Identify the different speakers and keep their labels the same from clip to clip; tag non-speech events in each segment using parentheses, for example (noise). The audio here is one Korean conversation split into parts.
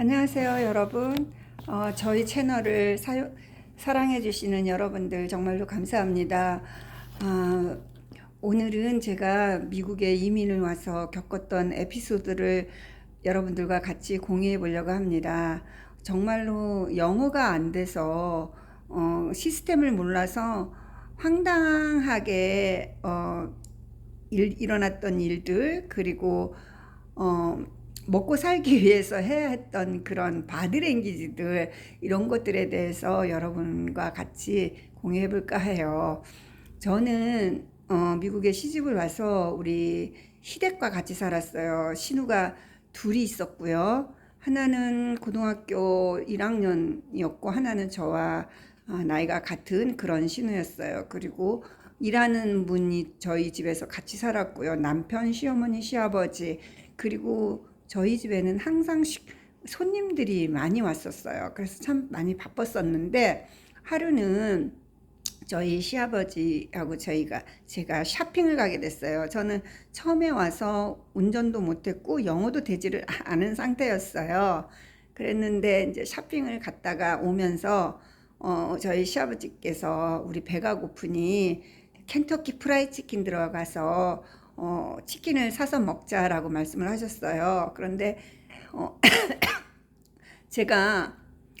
Speaker 1: 안녕하세요, 여러분. 어, 저희 채널을 사요, 사랑해 주시는 여러분들 정말로 감사합니다. 아, 오늘은 제가 미국에 이민을 와서 겪었던 에피소드를 여러분들과 같이 공유해 보려고 합니다. 정말로 영어가 안 돼서 어, 시스템을 몰라서 황당하게 어, 일, 일어났던 일들 그리고 어, 먹고 살기 (laughs) 위해서 해야 했던 그런 바드랭귀지들 이런 것들에 대해서 여러분과 같이 공유해 볼까 해요. 저는 어, 미국에 시집을 와서 우리 시댁과 같이 살았어요. 신우가 둘이 있었고요. 하나는 고등학교 1학년이었고 하나는 저와 어, 나이가 같은 그런 신우였어요. 그리고 일하는 분이 저희 집에서 같이 살았고요. 남편, 시어머니, 시아버지 그리고 저희 집에는 항상 식- 손님들이 많이 왔었어요. 그래서 참 많이 바빴었는데 하루는 저희 시아버지하고 저희가 제가 쇼핑을 가게 됐어요. 저는 처음에 와서 운전도 못했고 영어도 되지를 않은 상태였어요. 그랬는데 이제 쇼핑을 갔다가 오면서 어, 저희 시아버지께서 우리 배가 고프니 켄터키 프라이 치킨 들어가서 어, 치킨을 사서 먹자라고 말씀을 하셨어요. 그런데 어, (coughs) 제가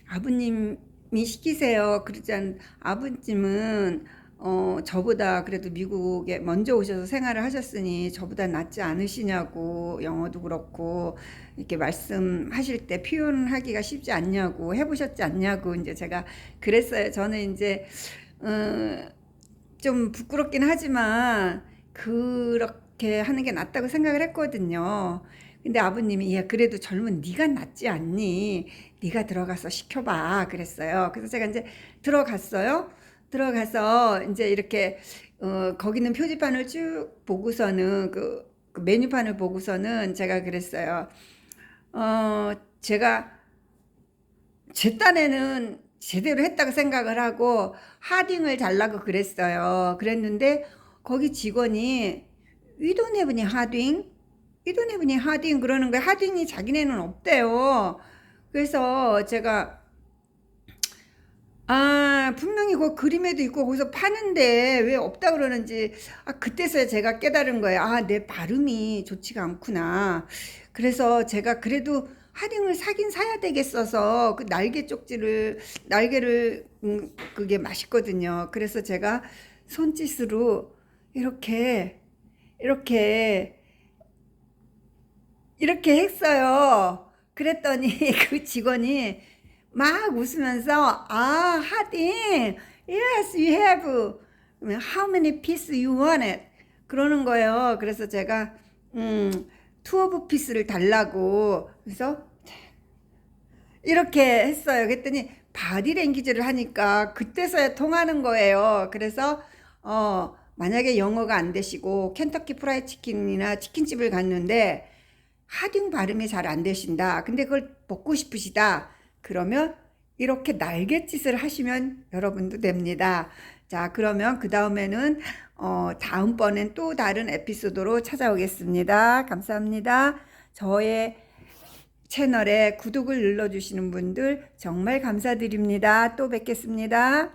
Speaker 1: 아버님이 시키세요. 그러지 않, 아버님은 어, 저보다 그래도 미국에 먼저 오셔서 생활을 하셨으니 저보다 낫지 않으시냐고 영어도 그렇고 이렇게 말씀하실 때 표현하기가 쉽지 않냐고 해보셨지 않냐고 이제 제가 그랬어요. 저는 이제 어, 좀 부끄럽긴 하지만 그렇게 하는 게 낫다고 생각을 했거든요. 근데 아버님이 야 그래도 젊은 네가 낫지 않니? 네가 들어가서 시켜봐 그랬어요. 그래서 제가 이제 들어갔어요. 들어가서 이제 이렇게 어, 거기는 표지판을 쭉 보고서는 그, 그 메뉴판을 보고서는 제가 그랬어요. 어, 제가 제 딴에는 제대로 했다고 생각을 하고 하딩을 달라고 그랬어요. 그랬는데 거기 직원이 Any 하딩? Any 하딩 그러는 거예요. 하딩이 자기네는 없대요. 그래서 제가 아, 분명히 그 그림에도 있고 거기서 파는데 왜 없다 그러는지 아, 그때서야 제가 깨달은 거예요. 아, 내 발음이 좋지가 않구나. 그래서 제가 그래도 하딩을 사긴 사야 되겠어서 그 날개 쪽지를 날개를 음, 그게 맛있거든요. 그래서 제가 손짓으로 이렇게 이렇게 이렇게 했어요. 그랬더니 (laughs) 그 직원이 막 웃으면서 아 하딩 yes you have how many pieces you want it 그러는 거예요. 그래서 제가 음 투어브 피스를 달라고 그래서 이렇게 했어요. 그랬더니 바디 랭귀지를 하니까 그때서야 통하는 거예요. 그래서 어 만약에 영어가 안 되시고 켄터키 프라이 치킨이나 치킨집을 갔는데 하딩 발음이 잘 안 되신다. 근데 그걸 먹고 싶으시다. 그러면 이렇게 날갯짓을 하시면 여러분도 됩니다. 자, 그러면 그 다음에는 어, 다음번엔 또 다른 에피소드로 찾아오겠습니다. 감사합니다. 저의 채널에 구독을 눌러주시는 분들 정말 감사드립니다. 또 뵙겠습니다.